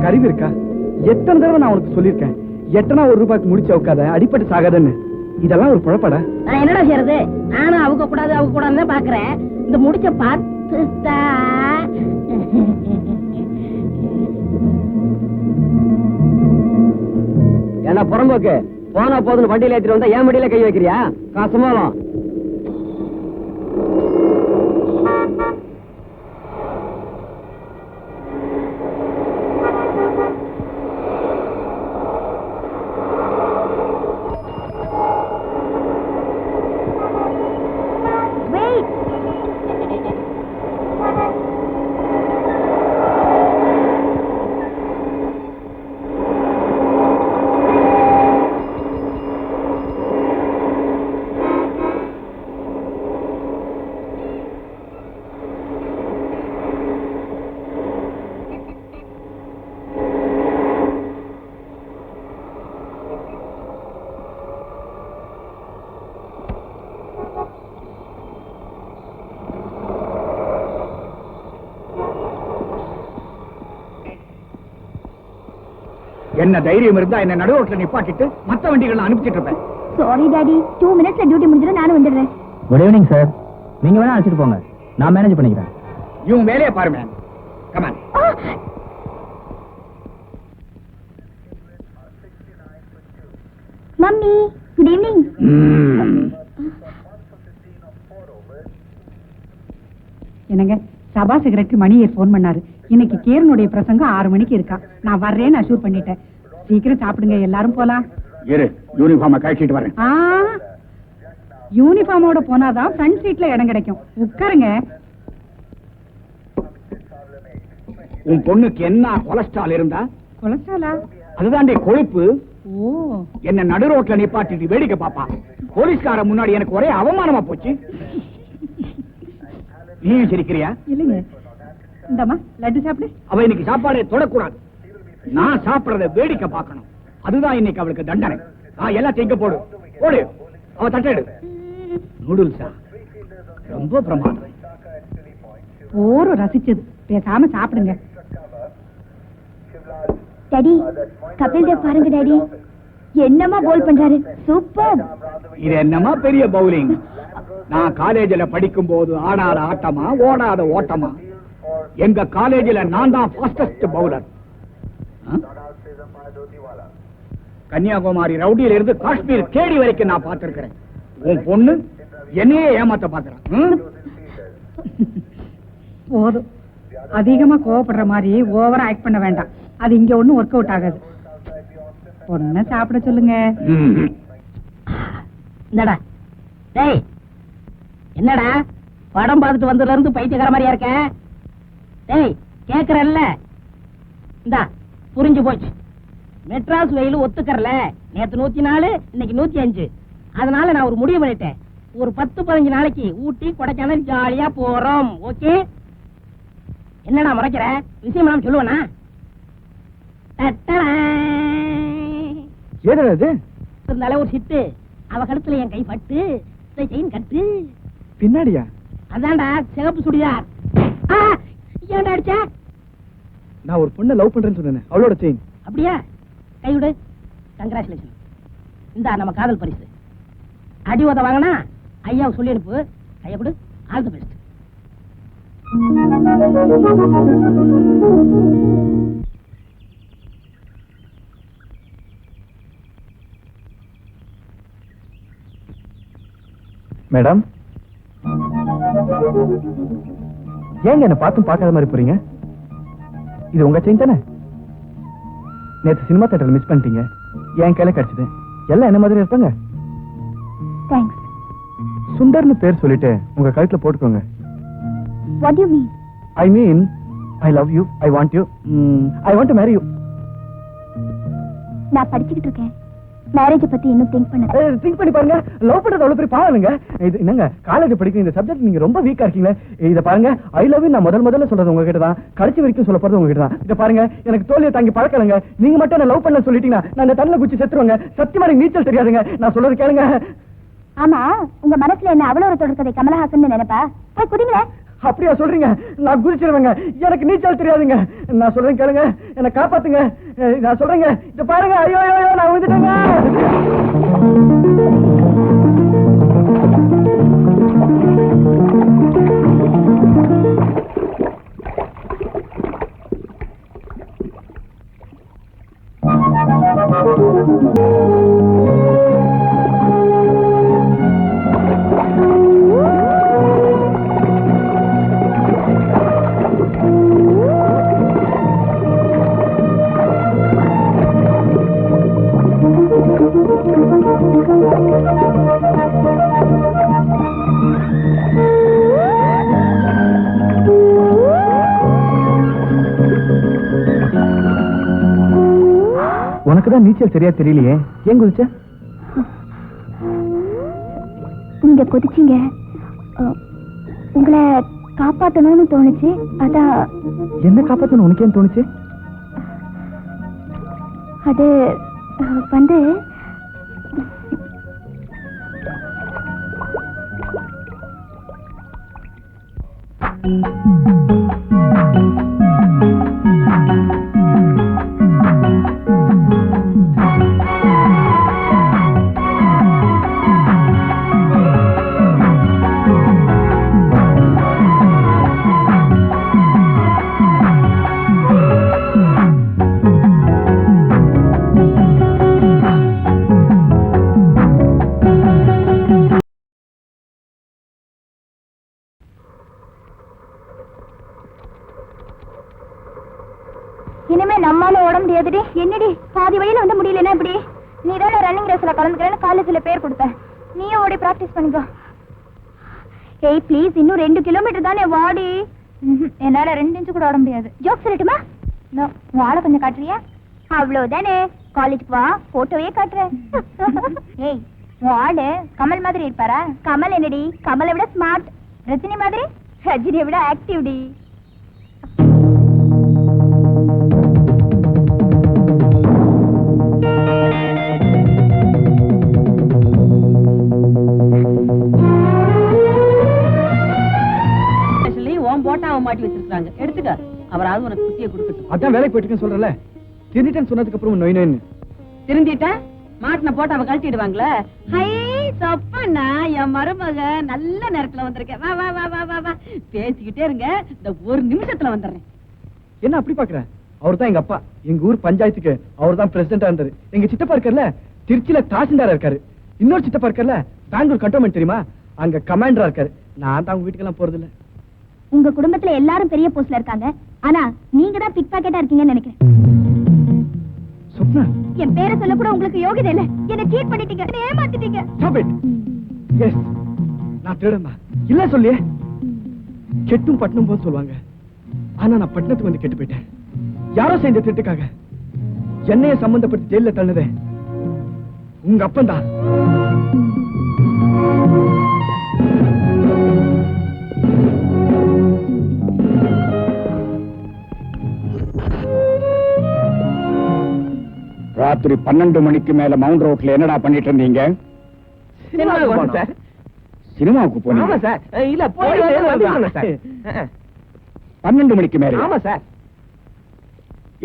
உனக்கு அறிவு இருக்கா? எத்தனை தடவை நான் உனக்கு சொல்லியிருக்கேன்? எட்டனா ஒரு ரூபாய்க்கு முடிச்சு உட்காத அடிப்பட்டு சாகாதன்னு. இதெல்லாம் ஒரு குழப்படா நான் என்னடா செய்யறது? நானும் அவங்க கூடாது அவங்க கூடாதுன்னு தான் பாக்குறேன் இந்த முடிச்ச பார்த்துட்டா? என்ன புறம்போக்கு? போனா போதுன்னு வண்டியில ஏத்திட்டு வந்தா ஏன் மடியில கை வைக்கிறியா? காசுமாலும் என்ன தைரியம் இருந்தா என்ன நடுவோட்டில் நிப்பாட்டிட்டு மத்த வண்டிகளை அனுப்பிச்சிட்டு இருப்பேன். சாரி டாடி டூ மினிட்ஸ்ல டியூட்டி முடிஞ்சிடும் நானும் வந்துடுறேன். குட் ஈவினிங் சார் நீங்க வேணா அழைச்சிட்டு போங்க. நான் மேனேஜ் பண்ணிக்கிறேன். இவன் வேலையை பாரு man come on mummy good evening என்னங்க சபா செக்ரட்டரி மணியர் ஃபோன் பண்ணாரு. இன்னைக்கு கேரனுடைய பிரசங்கம் ஆறு மணிக்கு இருக்கா. நான் வர்றேன்னு அஷூர் பண்ணிட்டேன். சீக்கிரம் சாப்பிடுங்க எல்லாரும் போலாம். இரு யூனிஃபார்மை கழிச்சிட்டு வரேன். யூனிஃபார்மோட போனாதான் ஃப்ரண்ட் சீட்ல இடம் கிடைக்கும். உட்காருங்க. உன் பொண்ணுக்கு என்ன கொலஸ்ட்ரால் இருந்தா? கொலஸ்ட்ராலா? அதுதான்டே கொழுப்பு. என்ன நடு ரோட்ல நிப்பாட்டிட்டு வேடிக்கை பாப்பா. போலீஸ்கார முன்னாடி எனக்கு ஒரே அவமானமா போச்சு. நீயும் சிரிக்கிறியா? இல்லைங்க. இந்தம்மா லட்டு சாப்பிடு. அவ இன்னைக்கு சாப்பாடே தொடக்கூடாது. நான் சாப்பிடறத வேடிக்கை பார்க்கணும். அதுதான் இன்னைக்கு அவளுக்கு தண்டனை. நான் எல்லாத்தையும் இங்க போடு. போடு. அவ தட்டெடு. நூடுல்ஸா? ரொம்ப பிரமாதம். போரும் ரசிச்சது. பேசாம சாப்பிடுங்க. டாடி கபில் தேவ் பாருங்க டாடி. என்னமா போல் பண்றாரு? சூப்பர். இது என்னமா பெரிய பவுலிங் நான் காலேஜ்ல படிக்கும் போது ஆடாத ஆட்டமா ஓடாத ஓட்டமா? எங்க காலேஜ்ல நான் தான் ஃபாஸ்டஸ்ட் பவுலர் கன்னியாகுமரி ரவுடியில இருந்து காஷ்மீர் கேடி வரைக்கும் நான் பார்த்திருக்கிறேன். உன் பொண்ணு என்னையே ஏமாத்த பாக்குறான்? போதும். அதிகமா கோவப்படுற மாதிரி ஓவரா ஆக்ட் பண்ண வேண்டாம். அது இங்க ஒண்ணும் ஒர்க் அவுட் ஆகாது. பொண்ணை சாப்பிட சொல்லுங்க. என்னடா? டேய் என்னடா? படம் பார்த்துட்டு வந்ததுல இருந்து பைத்தியக்கார மாதிரியா இருக்க? டேய் கேக்குறல்ல? இந்தா. புரிஞ்சு போச்சு. மெட்ராஸ் வெயில் ஒத்துக்கறல. நேத்து நூத்தி நாலு இன்னைக்கு நூத்தி அஞ்சு. அதனால நான் ஒரு முடிவு பண்ணிட்டேன். ஒரு பத்து பதினஞ்சு நாளைக்கு ஊட்டி கொடைக்கானல் ஜாலியா போறோம். ஓகே? என்னடா முறைக்கிற? விஷயம் நான் சொல்லுவேனா? இருந்தாலே ஒரு சிட்டு அவ கழுத்துல என் கை பட்டு செயின் கட்டு. பின்னாடியா? அதான்டா சிகப்பு சுடிதார். ஆ, ஏன்டா அடிச்ச? நான் ஒரு பொண்ணை லவ் பண்றேன்னு சொன்னேன் அவளோட செயின் அப்படியா? கை விடு. கங்க்ராச்சுலேஷன் இந்தா நம்ம காதல் பரிசு. அடி உத வாங்கினா ஐயாவை சொல்லி அனுப்பு. கையை கொடு ஆல் தி பெஸ்ட் மேடம் ஏங்க என்ன பார்த்தும் பார்க்காத மாதிரி போறீங்க? இது உங்க செயின் தானே? நேத்து சினிமா தேட்டர்ல மிஸ் பண்ணிட்டீங்க. என் கையில கிடைச்சது. எல்லாம் என்ன மாதிரி இருப்பாங்க தேங்க்ஸ் சுந்தர்னு பேர் சொல்லிட்டு உங்க கழுத்துல போட்டுக்கோங்க. What you mean I mean I love you I want you I want to marry you நான் படிச்சுக்கிட்டு இருக்கேன். மேரேஜ் பத்தி இன்னும் திங்க் பண்ணல. திங்க் பண்ணி பாருங்க. லவ் பண்றது அவ்வளவு பெரிய பாவம் இல்லைங்க. இது என்னங்க காலேஜ் படிக்கிற இந்த சப்ஜெக்ட் நீங்க ரொம்ப வீக்கா இருக்கீங்க இத பாருங்க. ஐ லவ் யூ நான் முதல் முதல்ல சொல்றது உங்ககிட்ட தான். கடைசி வரைக்கும் சொல்ல போறது உங்ககிட்ட தான். இத பாருங்க எனக்கு தோல்வியை தாங்கி பழக்கலங்க. நீங்க மட்டும் என்ன லவ் பண்ண சொல்லிட்டீங்கன்னா நான் இந்த தண்ணில குச்சி செத்துருவேங்க. சத்தியமா எனக்கு நீச்சல் தெரியாதுங்க. நான் சொல்றது கேளுங்க. ஆமா உங்க மனசுல என்ன அவ்வளவு ஒரு தொடர்கதை கமலஹாசன் நினைப்பா? போய் குடிங்களே அப்படியா சொல்றீங்க? நான் குதிச்சிருவேங்க. எனக்கு நீச்சல் தெரியாதுங்க. நான் சொல்றேன் கேளுங்க. என்னை காப்பாத்துங்க. நான் சொல்றேங்க. இத பாருங்க. ஐயோ ஐயோ நான் விழுந்துட்டேங்க நீச்சல் சரியா தெரியலையே. ஏன் குதிச்ச? நீங்க குதிச்சீங்க. உங்களை காப்பாத்தணும்னு தோணுச்சு. அதான் என்ன காப்பாத்தணும்? உனக்கு ஏன் தோணுச்சு? அது வந்து இனிமே ஓடி பிராக்டிஸ் பண்ணிக்கோ. ஏய் ப்ளீஸ் இன்னும் ரெண்டு கிலோமீட்டர் தானே வாடி. என்னால ரெண்டு இன்ச்சு கூட ஓட முடியாது. ஜோக் சொல்லட்டுமா? வாழை கொஞ்சம் காட்டுறியா? அவ்வளவுதானே. காலேஜ்க்கு வா போட்டோவே காட்டுறேன். ஏய் வாடு கமல் மாதிரி இருப்பாரா? கமல் என்னடி? கமலை விட ஸ்மார்ட் ரஜினி மாதிரி? ரஜினியை விட ஆக்டிவ் அவராவது உனக்கு குத்திய கொடுக்கட்டும். அதான் வேலைக்கு போயிட்டு சொல்றல திருட்டேன்னு சொன்னதுக்கு அப்புறம் நொய் நொயின்னு. திருந்திட்ட? மாட்டின போட்டாவை கழட்டிடுவாங்களே. ஹை சப்பண்ணா என் மருமக நல்ல நேரத்துல வந்திருக்கேன் வா வா வா வா வா வா. பேசிக்கிட்டே இருங்க. இந்த ஒரு நிமிஷத்துல வந்துடுறேன். என்ன அப்படி பாக்குற? அவர் தான் எங்க அப்பா. எங்க ஊர் பஞ்சாயத்துக்கு அவர் தான் பிரசிடண்டா இருந்தாரு. எங்க சித்தப்பா இருக்கார்ல திருச்சியில தாசில்தாரா இருக்காரு. இன்னொரு சித்தப்பா இருக்கார்ல பெங்களூர் கண்டோன்மெண்ட் தெரியுமா? அங்க கமாண்டரா இருக்காரு. நான் தான் உங்க வீட்டுக்கெல்லாம் போறது இல்ல உங்க குடும்பத்துல எல்லாரும் பெரிய போஸ்ட்ல இருக்காங்க. ஆனா நீங்க தான் பிக் பாக்கெட்டா இருக்கீங்கன்னு நினைக்கிறேன். சொப்னா? என் பேரை சொல்ல கூட உங்களுக்கு யோகிதை இல்ல. என்ன சீட் பண்ணிட்டீங்க. என்னை ஏமாத்திட்டீங்க. Stop it. Yes. நான் திருடமா இல்ல சொல்லியே. கெட்டும் பட்டணம் போது சொல்லுவாங்க. ஆனா நான் பட்டணத்துக்கு வந்து கெட்டு போயிட்டேன். யாரோ செஞ்ச திட்டுக்காக என்னைய சம்பந்தப்பட்டு ஜெயில தள்ளுதே. உங்க அப்பன் ராத்திரி பன்னெண்டு மணிக்கு மேல மவுண்ட் ரோட்ல என்னடா பண்ணிட்டு இருந்தீங்க? சினிமாவுக்கு போனீங்க? பன்னெண்டு மணிக்கு மேல. ஆமா சார்.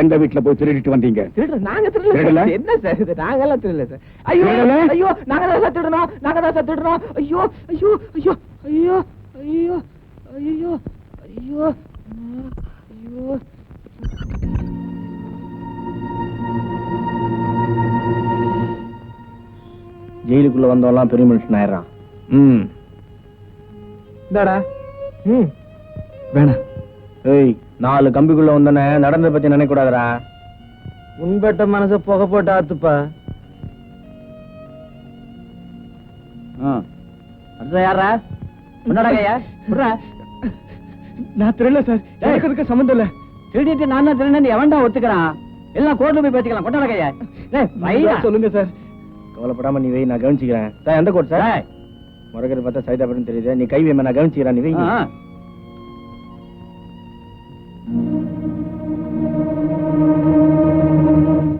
எந்த வீட்டுல போய் திருடிட்டு வந்தீங்க? நாங்க திருடல? திருடல? என்ன சார் இது? நாங்க எல்லாம் திருடல சார். ஐயோ திருடல? ஐயோ நாங்க தான் சார் திருடணும். நாங்க தான் சார் திருடணும். ஐயோ ஐயோ ஐயோ ஐயோ ஐயோ ஐயோ ஐயோ ஐயோ. ஜெயிலுக்குள்ள வந்தவெல்லாம் பெரிய மனுஷன் ஆயிடுறான். ம். இந்தாடா. ம். வேணாம் ஏய் நாலு கம்பிக்குள்ள வந்தோன்னே நடந்ததை பத்தி நினைக்க கூடாதுடா உன்பட்ட மனச புகை போட்டு ஆத்துப்பா. யாரா? நான் திருடல சார். எனக்கு அதுக்கு சம்மந்தம் இல்ல. திருடிட்டு நான் எவன்டா ஒத்துக்கிறான்? எல்லாம் கோர்ட்ல போய் பேசிக்கலாம். கொண்டாட கையா வைடா. சொல்லுங்க சார். கவலைப்படாம நீ வை நான் கவனிச்சுக்கிறேன். சார் எந்த கோர்ட் சார். முறைக்கிறது பார்த்தா சைதாபுரம் தெரியுது. நீ கை வைமா நான் கவனிச்சுக்கிறேன். நீ வை.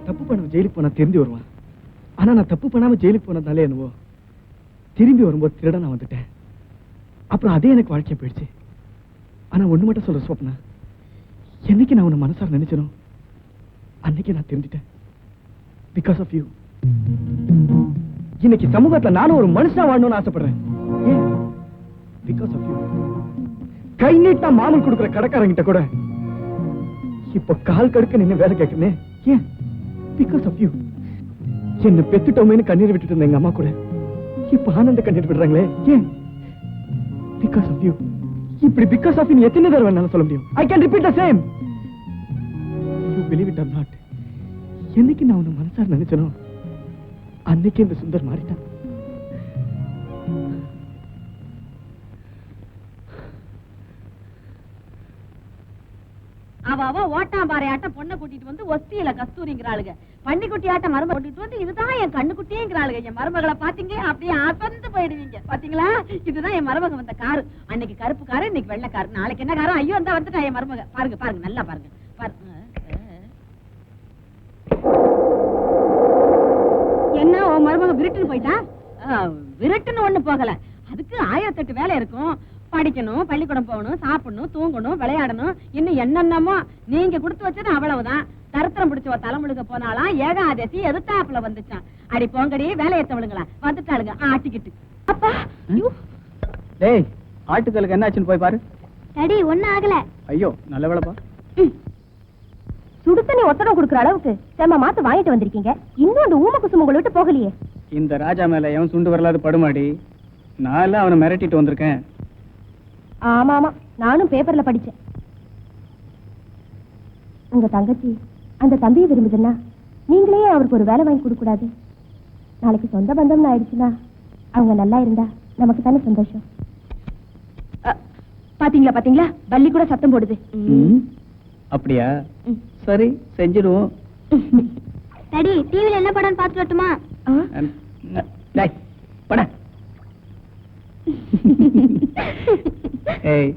தப்பு பண்ண ஜெயிலுக்கு போனா திரும்பி வருவான் ஆனா நான் தப்பு பண்ணாம ஜெயிலுக்கு போனதாலே என்னவோ திரும்பி வரும்போது திருட நான் வந்துட்டேன். அப்புறம் அதே எனக்கு வாழ்க்கை போயிடுச்சு. ஆனா ஒண்ணு மட்டும் சொல்ற ஸ்வப்னா என்னைக்கு நான் உன்னை மனசார நினைச்சனோ அன்னைக்கு நான் தெரிஞ்சிட்டேன் பிகாஸ் ஆஃப் யூ இன்னைக்கு சமூகத்துல நானும் ஒரு மனுஷனா வாழணும்னு ஆசைப்படுறேன். பிகாஸ் ஆஃப் யூ கை நீட்டா மாமன் கொடுக்குற கடைக்காரங்கிட்ட கூட. இப்ப கால் கடுக்க நின்னு வேலை கேட்கணும் ஏன்? பிகாஸ் ஆஃப் யூ என்ன பெத்துட்டோமேனு கண்ணீர் விட்டுட்டு இருந்த எங்க அம்மா கூட. இப்ப ஆனந்த கண்ணீர் விடுறாங்களே. ஏன்? பிகாஸ் ஆஃப் யூ இப்படி பிகாஸ் ஆஃப் யூ எத்தனை தடவை வேணாலும் சொல்ல முடியும். I can repeat the same you believe it or not என்னைக்கு நான் உன்னை மனசார நினைச்சனோ அன்னைக்கு இந்த சுந்தர் மாறிட்டான். அவ அவ ஓட்டாம்பாறை ஆட்டம் பொண்ணை கூட்டிட்டு வந்து ஒஸ்தியில கஸ்தூரிங்கிறாளுங்க பன்னிக்குட்டி ஆட்டம் மரும கூட்டிட்டு வந்து இதுதான் என் கண்ணு குட்டிங்கிறாளுங்க என் மருமகளை பாத்தீங்க? அப்படியே அசந்து போயிடுவீங்க. பாத்தீங்களா? இதுதான் என் மருமக வந்த காரு. அன்னைக்கு கருப்பு காரு இன்னைக்கு வெள்ளை காரு. நாளைக்கு என்ன காரம் ஐயோ இருந்தா வந்துட்டா என் மருமக. பாருங்க பாருங்க நல்லா பாருங்க. பாருங்க என்ன உன் மருமக விருட்டுன்னு போயிட்டா? விருட்டுன்னு ஒண்ணு போகல. அதுக்கு ஆயிரத்தெட்டு வேலை இருக்கும். படிக்கணும் பள்ளிக்கூடம் போகணும் சாப்பிடணும் தூங்கணும் விளையாடணும். இன்னும் என்னென்னமோ நீங்க கொடுத்து வச்சது அவ்வளவுதான். தருத்திரம் பிடிச்ச தலைமுழுக போனாலாம் ஏகாதசி எதிர்த்தாப்புல வந்துச்சான். அடி போங்கடி வேலை ஏத்தவளுங்களா வந்துட்டாளுங்க. ஆட்டிக்கிட்டு. அப்பா டேய் ஆட்டுக்களுக்கு என்னாச்சுன்னு போய் பாரு. டாடி ஒண்ணும் ஆகல. ஐயோ நல்ல வேலைப்பா. சுடு தண்ணி ஒத்தடம் கொடுக்குற அளவுக்கு செம்ம மாத்து வாங்கிட்டு வந்திருக்கீங்க. இன்னும் அந்த ஊம குசும உங்களை விட்டு போகலையே. இந்த ராஜா மேல எவன் சுண்டு வரலாது படுமாடி. நான் அவனை மிரட்டிட்டு வந்திருக்கேன். ஆமா ஆமா நானும் பேப்பர்ல படிச்சேன். உங்க தங்கச்சி அந்த தம்பியை விரும்புதுன்னா நீங்களே அவருக்கு ஒரு வேலை வாங்கி கொடுக்க கூடாது நாளைக்கு சொந்த பந்தம்னு ஆயிடுச்சுன்னா அவங்க நல்லா இருந்தா நமக்கு தானே சந்தோஷம். பாத்தீங்களா பாத்தீங்களா? பல்லி கூட சத்தம் போடுது. அப்படியா? சரி செஞ்சிடுவோம். டாடி டிவில என்ன படம் பார்த்துட்டு வரட்டுமா? டேய் பட. ஏய்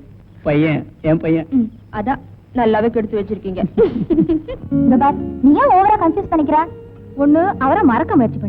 பையன் என் பையன். அதான் நல்லாவே கெடுத்து வச்சிருக்கீங்க. நீ ஏன் ஓவரா கன்ஃபியூஸ் பண்ணிக்கிற? ஒண்ணு அவரை மறக்க முயற்சி பண்ணு.